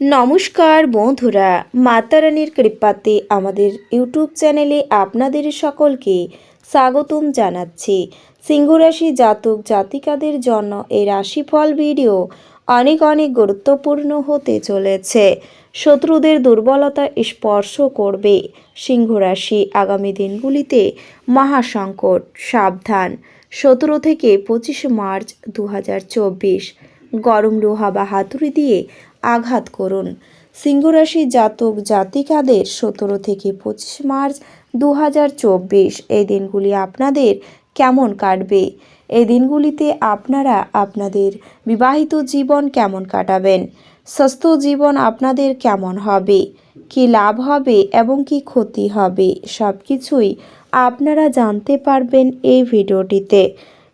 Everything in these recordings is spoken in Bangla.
নমস্কার বন্ধুরা, মাতারানির কৃপাতে আমাদের ইউটিউব চ্যানেলে আপনাদের সকলকে স্বাগতম জানাচ্ছি। সিংহরাশি জাতক জাতিকাদের জন্য এই রাশিফল ভিডিও অনেক অনেক গুরুত্বপূর্ণ হতে চলেছে। শত্রুদের দুর্বলতা স্পর্শ করবে সিংহরাশি আগামী দিনগুলিতে মহাসংকট, সাবধান। সতেরো থেকে পঁচিশে মার্চ দু হাজার চব্বিশ, গরম লোহা বা হাতুড়ি দিয়ে আঘাত করুন। সিংহরাশি জাতক জাতিকাদের সতেরো থেকে পঁচিশ মার্চ দু হাজার চব্বিশ। এই দিনগুলি আপনাদের কেমন কাটবে? এই দিনগুলিতে আপনারা আপনাদের বিবাহিত জীবন কেমন কাটাবেন? স্বাস্থ্য জীবন আপনাদের কেমন হবে? কি লাভ হবে এবং কি ক্ষতি হবে? সব কিছুই আপনারা জানতে পারবেন এই ভিডিওটিতে।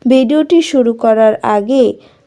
ভিডিওটি শুরু করার আগে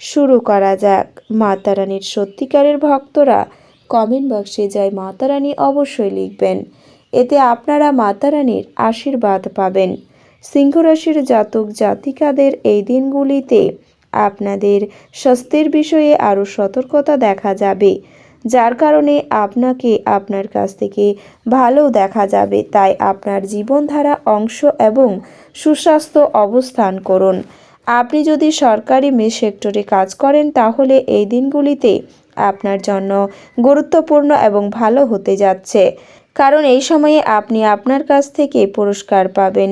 শুরু করা যাক। মাতারানির সত্যিকারের ভক্তরা কমেন্ট বক্সে যায় মাতারানী অবশ্যই লিখবেন। এতে আপনারা মাতারানীর আশীর্বাদ পাবেন। সিংহরাশির জাতক জাতিকাদের এই দিনগুলিতে আপনাদের স্বাস্থ্যের বিষয়ে আরও সতর্কতা দেখা যাবে। যার কারণে আপনাকে আপনার কাছ থেকে ভালো দেখা যাবে। তাই আপনার জীবনধারা অংশ এবং সুস্বাস্থ্য অবস্থান করুন। আপনি যদি সরকারি মে সেক্টরে কাজ করেন, তাহলে এই দিনগুলিতে আপনার জন্য গুরুত্বপূর্ণ এবং ভালো হতে যাচ্ছে। কারণ এই সময়ে আপনি আপনার কাছ থেকে পুরস্কার পাবেন।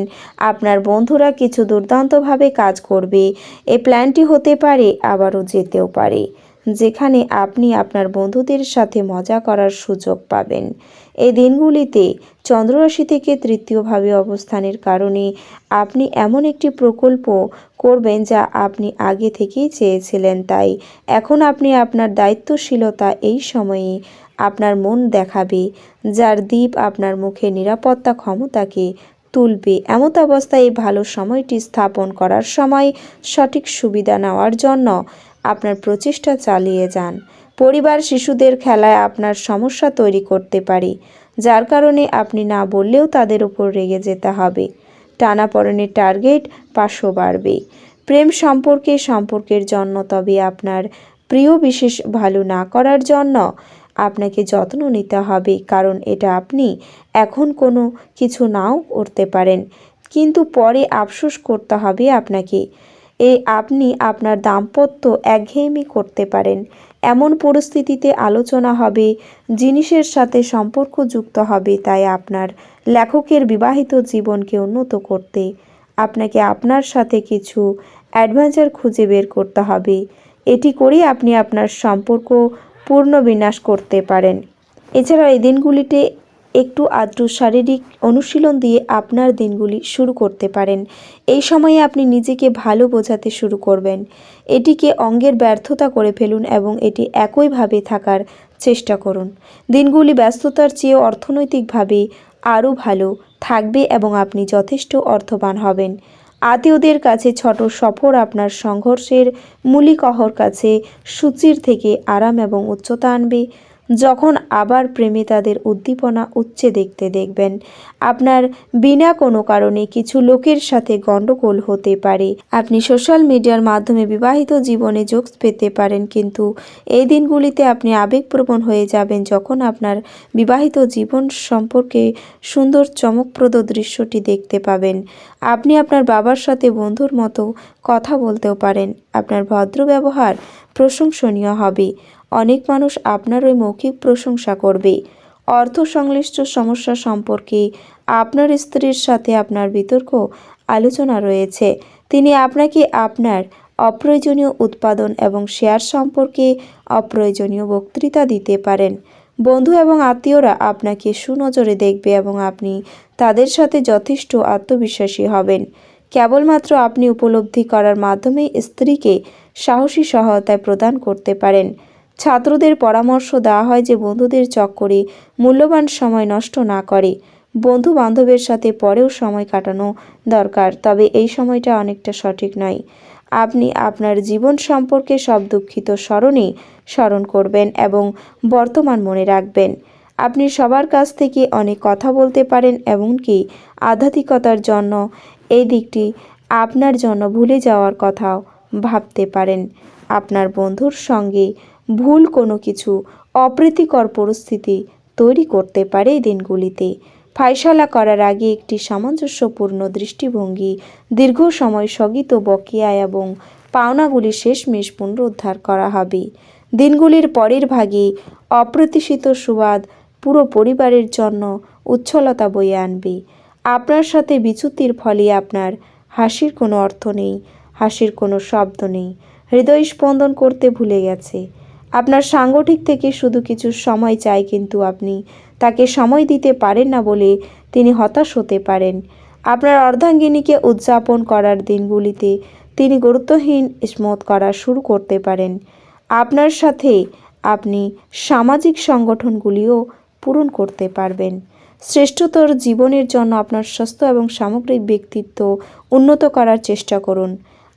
আপনার বন্ধুরা কিছু দুর্দান্তভাবে কাজ করবে। এই প্ল্যানটি হতে পারে, আবারও যেতেও পারে। যেখানে আপনি আপনার বন্ধুদের সাথে মজা করার সুযোগ পাবেন। এই দিনগুলিতে চন্দ্ররাশি থেকে তৃতীয়ভাবে অবস্থানের কারণে আপনি এমন একটি প্রকল্প করবেন যা আপনি আগে থেকেই চেয়েছিলেন তাই এখন আপনি আপনার দায়িত্বশীলতা এই সময়ে আপনার মন দেখাবে, যার দ্বীপ আপনার মুখে নিরাপত্তা ক্ষমতাকে তুলবে। এমত অবস্থায় এই ভালো সময়টি স্থাপন করার সময় সঠিক সুবিধা নেওয়ার জন্য আপনার প্রচেষ্টা চালিয়ে যান। পরিবার শিশুদের খেলায় আপনার সমস্যা তৈরি করতে পারে, যার কারণে আপনি না বললেও তাদের উপর রেগে যেতে হবে। টানাপড়েনের টার্গেট পাশও বাড়বে। প্রেম সম্পর্কে সম্পর্কের জন্য তবে আপনার প্রিয় বিশেষ ভালো না করার জন্য আপনাকে যত্ন নিতে হবে, কারণ এটা আপনি এখন কোনো কিছু নাও করতে পারেন। কিন্তু পরে আফসোস করতে হবে আপনাকে। এই আপনি আপনার দাম্পত্য একঘেয়েমি করতে পারেন। এমন পরিস্থিতিতে আলোচনা হবে, জিনিসের সাথে সম্পর্ক যুক্ত হবে তাই আপনার লেখকের বিবাহিত জীবনকে উন্নত করতে। আপনাকে আপনার সাথে কিছু অ্যাডভেঞ্চার খুঁজে বের করতে হবে। এটি করেই আপনি আপনার সম্পর্ক পূর্ণ বিনাশ করতে পারেন। এছাড়া এই দিনগুলিতে একটু আদ্র শারীরিক অনুশীলন দিয়ে আপনার দিনগুলি শুরু করতে পারেন। এই সময়ে আপনি নিজেকে ভালো বোঝাতে শুরু করবেন। এটিকে অঙ্গের ব্যর্থতা করে ফেলুন এবং এটি একইভাবে থাকার চেষ্টা করুন। দিনগুলি ব্যস্ততার চেয়ে অর্থনৈতিকভাবে আরও ভালো, থাকবে এবং আপনি যথেষ্ট অর্থবান হবেন। আত্মীয়দের কাছে ছোট সফর আপনার সংঘর্ষের মূলিকহর কাছে সূচির থেকে আরাম এবং উচ্চতা আনবে। যখন আবার প্রেমে তাদের উদ্দীপনা উচ্চে দেখতে দেখবেন। আপনার বিনা কোনো কারণে কিছু লোকের সাথে গণ্ডগোল হতে পারে। আপনি সোশ্যাল মিডিয়ার মাধ্যমে বিবাহিত জীবনে যোগ পেতে পারেন, কিন্তু এই দিনগুলিতে আপনি আবেগপ্রবণ হয়ে যাবেন যখন আপনার বিবাহিত জীবন সম্পর্কে সুন্দর চমকপ্রদ দৃশ্যটি দেখতে পাবেন। আপনি আপনার বাবার সাথে বন্ধুর মতো কথা বলতেও পারেন। আপনার ভদ্র ব্যবহার প্রশংসনীয় হবে। অনেক মানুষ আপনার ওই মৌখিক প্রশংসা করবে। অর্থ সংশ্লিষ্ট সমস্যা সম্পর্কে আপনার স্ত্রীর সাথে আপনার বিতর্ক, আলোচনা রয়েছে। তিনি আপনাকে আপনার অপ্রয়োজনীয় উৎপাদন এবং শেয়ার সম্পর্কে অপ্রয়োজনীয় বক্তৃতা দিতে পারেন। বন্ধু এবং আত্মীয়রা আপনাকে সুনজরে দেখবে এবং আপনি তাদের সাথে যথেষ্ট আত্মবিশ্বাসী হবেন। কেবলমাত্র আপনি উপলব্ধি করার মাধ্যমে স্ত্রীকে সাহসী সহায়তায় প্রদান করতে পারেন। ছাত্রদের পরামর্শ দেওয়া হয় যে বন্ধুদের চক্করে মূল্যবান সময় নষ্ট না করে। বন্ধু বান্ধবের সাথে পরেও সময় কাটানো দরকার, তবে এই সময়টা অনেকটা সঠিক নয়। আপনি আপনার জীবন সম্পর্কে সব দুঃখিত স্মরণে স্মরণ করবেন এবং বর্তমান মনে রাখবেন। আপনি সবার কাছ থেকে অনেক কথা বলতে পারেন এমনকি আধ্যাত্মিকতার জন্য এই দিকটি আপনার জন্য ভুলে যাওয়ার কথাও ভাবতে পারেন। আপনার বন্ধুর সঙ্গে ভুল কোনো কিছু, অপ্রীতিকর পরিস্থিতি তৈরি করতে পারে এই দিনগুলিতে। ফাইসালা করার আগে একটি সামঞ্জস্যপূর্ণ দৃষ্টিভঙ্গি দীর্ঘ সময় স্থগিত বকেয়া এবং পাওনাগুলি শেষমেশ পুনরুদ্ধার করা হবে। দিনগুলির পরের ভাগে অপ্রত্যাশিত সুবাদ পুরো পরিবারের জন্য উচ্ছলতা বয়ে আনবে। আপনার সাথে বিচ্যুতির ফলে আপনার হাসির কোনো অর্থ নেই, হাসির কোনো শব্দ নেই। হৃদয় স্পন্দন করতে ভুলে গেছে। আপনার সাংগঠিক থেকে শুধু কিছু সময় চাই কিন্তু আপনি। তাকে সময় দিতে পারেন না বলে তিনি হতাশ হতে পারেন। আপনার অর্ধাঙ্গিনীকে উদযাপন করার দিনগুলিতে তিনি গুরুত্বহীন স্মোথ করা শুরু করতে পারেন। আপনার সাথে আপনি সামাজিক সংগঠনগুলিও পূরণ করতে পারবেন। শ্রেষ্ঠতর জীবনের জন্য আপনার স্বাস্থ্য এবং সামগ্রিক ব্যক্তিত্ব উন্নত করার চেষ্টা করুন।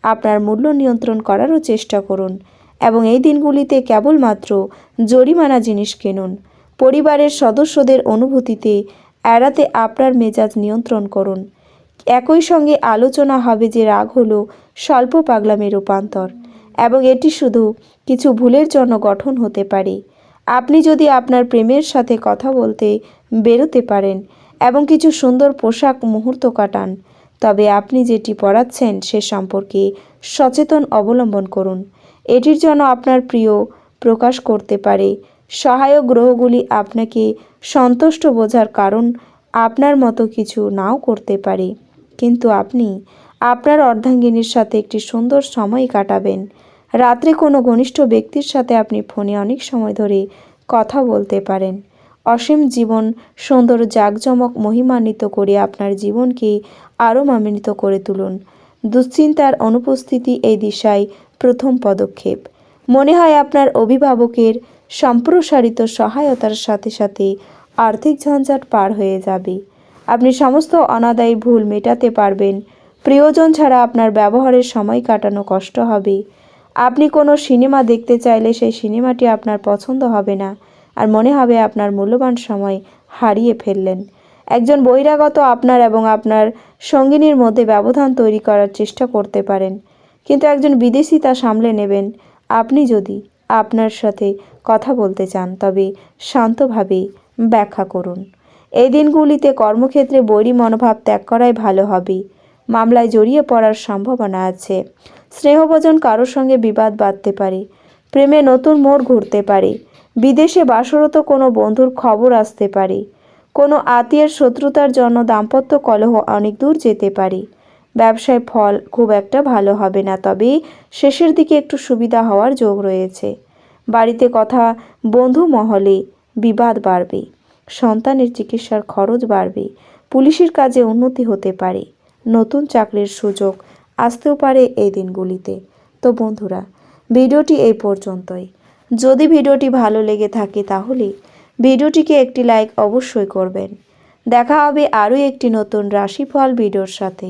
আপনার মূল্য নিয়ন্ত্রণ করারও চেষ্টা করুন। এবং এই দিনগুলিতে কেবলমাত্র জরিমানা জিনিস কিনুন। পরিবারের সদস্যদের অনুভূতিতে এড়াতে আপনার মেজাজ নিয়ন্ত্রণ করুন। একই সঙ্গে আলোচনা হবে যে রাগ হলো স্বল্প পাগলামে রূপান্তর এবং এটি শুধু কিছু ভুলের জন্য গঠন হতে পারে। আপনি যদি আপনার প্রেমের সাথে কথা বলতে বেরোতে পারেন এবং কিছু সুন্দর পোশাক মুহূর্ত কাটান, তবে আপনি যেটি পড়াচ্ছেন সে সম্পর্কে সচেতন অবলম্বন করুন। এটির জন্য আপনার প্রিয় প্রকাশ করতে পারে। সহায়ক গ্রহগুলি আপনাকে সন্তুষ্ট বোঝার কারণ আপনার মতো কিছু নাও করতে পারে। কিন্তু আপনি আপনার অর্ধাঙ্গিনীর সাথে একটি সুন্দর সময় কাটাবেন। রাত্রে কোনো ঘনিষ্ঠ ব্যক্তির সাথে আপনি ফোনে অনেক সময় ধরে কথা বলতে পারেন। অসীম জীবন, সুন্দর জাঁকজমক মহিমান্বিত করে আপনার জীবনকে আরও মামিনিত করে তুলুন। দুশ্চিন্তার অনুপস্থিতি এই দিশায় প্রথম পদক্ষেপ। মনে হয় আপনার অভিভাবকের সম্প্রসারিত সহায়তার সাথে সাথে আর্থিক ঝঞ্ঝাট পার হয়ে যাবে। আপনি সমস্ত অনাদায়ী ভুল মেটাতে পারবেন। প্রিয়জন ছাড়া আপনার ব্যবহারের সময় কাটানো কষ্ট হবে। আপনি কোনো সিনেমা দেখতে চাইলে সেই সিনেমাটি আপনার পছন্দ হবে না আর মনে হবে আপনার মূল্যবান সময় হারিয়ে ফেললেন। একজন বহিরাগত আপনার এবং আপনার সঙ্গিনীর মধ্যে ব্যবধান তৈরি করার চেষ্টা করতে পারেন। কিন্তু একজন বিদেশি তা সামলে নেবেন। আপনি যদি আপনার সাথে কথা বলতে চান, তবে শান্তভাবে ব্যাখ্যা করুন। এই দিনগুলিতে কর্মক্ষেত্রে বৈরী মনোভাব ত্যাগ করাই ভালো হবে। মামলায় জড়িয়ে পড়ার সম্ভাবনা আছে। স্নেহভোজন কারোর সঙ্গে বিবাদ বাঁধতে পারে। প্রেমে নতুন মোড় ঘুরতে পারে। বিদেশে বাসরত কোনো বন্ধুর খবর আসতে পারে। কোনো আত্মীয়ের শত্রুতার জন্য দাম্পত্য কলহ অনেক দূর যেতে পারে। ব্যবসায় ফল খুব একটা ভালো হবে না, তবে শেষের দিকে একটু সুবিধা হওয়ার যোগ রয়েছে। বাড়িতে কথা, বন্ধু মহলে বিবাদ বাড়বে, সন্তানের চিকিৎসার খরচ বাড়বে, পুলিশের কাজে উন্নতি হতে পারে, নতুন চাকরির সুযোগ আসতেও পারে এই দিনগুলিতে। তো বন্ধুরা, ভিডিওটি এই পর্যন্তই। যদি ভিডিওটি ভালো লেগে থাকে তাহলে ভিডিওটিকে একটি লাইক অবশ্যই করবেন। দেখা হবে আরও একটি নতুন রাশিফল ভিডিওর সাথে।